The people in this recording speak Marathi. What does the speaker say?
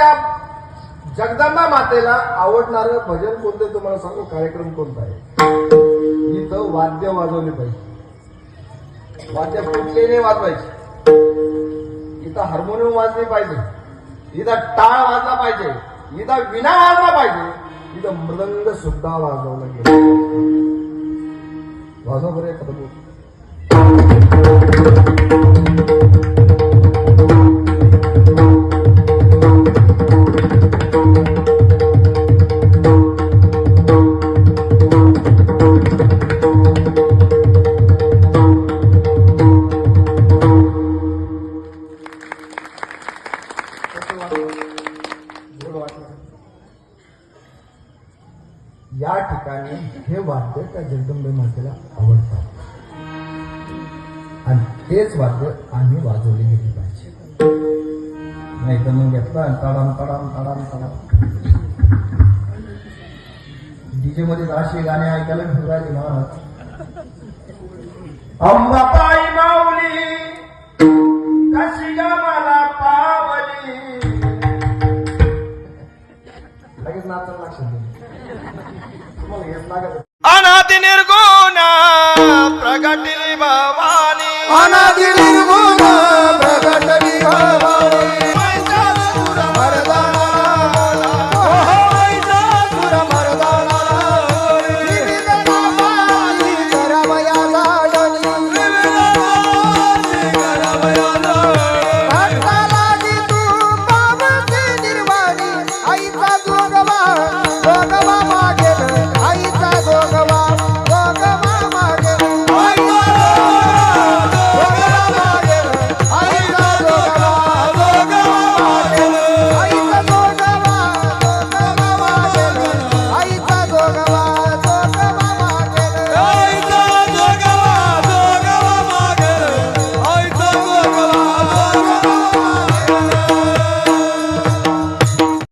त्या जगदंबा मातेला आवडणारं भजन कोणतं तुम्हाला सांगू? कार्यक्रम कोणता आहे? इथं वाद्य वाजवले पाहिजे. वाद्य कुठलेने वाजवायचे. इथं हार्मोनियम वाजले पाहिजे. इथं टाळ वाजला पाहिजे. इथं विना वाजला पाहिजे. इथं मृदंग सुद्धा वाजवला गेला. या ठिकाणी हे वाद्य त्या जगदंबे मातेला आवडतात आणि तेच वाद्य आम्ही वाजवले गेले पाहिजे नाही तर मग घेतला आणि तडाम तडाम तडाम तडाम. डीजे मध्ये असे गाणे ऐकायला फिरायचे महाराज. अंबा लगेच नाचायला लक्षात तुम्हाला हेच लागत अनादि निर्गुण प्रगटिली भवानी अनादि